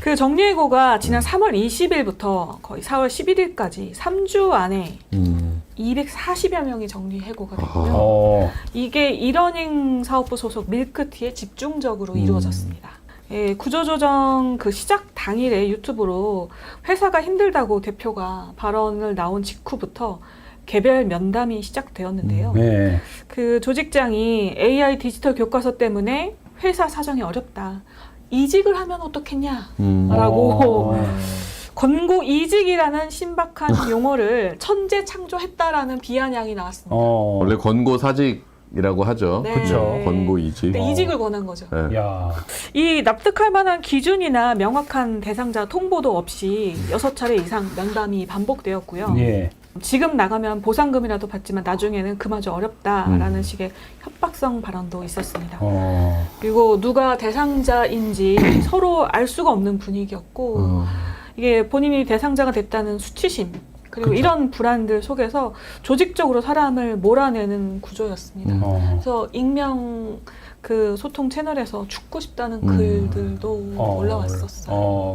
그 정리해고가 지난 3월 20일부터 거의 4월 11일까지 3주 안에 음. 240여 명이 정리해고가 됐고요. 어. 이게 이러닝 사업부 소속 밀크티에 집중적으로 음. 이루어졌습니다. 예, 구조조정 그 시작 당일에 유튜브로 회사가 힘들다고 대표가 발언을 나온 직후부터 개별 면담이 시작되었는데요. 네. 그 조직장이 AI 디지털 교과서 때문에 회사 사정이 어렵다. 이직을 하면 어떻겠냐? 음. 라고 어. 권고 이직이라는 신박한 용어를 천재 창조했다라는 비아냥이 나왔습니다. 어. 원래 권고 사직이라고 하죠. 네. 그쵸. 권고 이직. 네, 어. 이직을 권한 거죠. 네. 야. 이 납득할 만한 기준이나 명확한 대상자 통보도 없이 여섯 차례 이상 면담이 반복되었고요. 예. 지금 나가면 보상금이라도 받지만 나중에는 그마저 어렵다라는 음. 식의 협박성 발언도 있었습니다. 어. 그리고 누가 대상자인지 서로 알 수가 없는 분위기였고 어. 이게 본인이 대상자가 됐다는 수치심 그리고 그쵸. 이런 불안들 속에서 조직적으로 사람을 몰아내는 구조였습니다. 음. 어. 그래서 익명 그 소통 채널에서 죽고 싶다는 음. 글들도 어. 올라왔었어요. 어.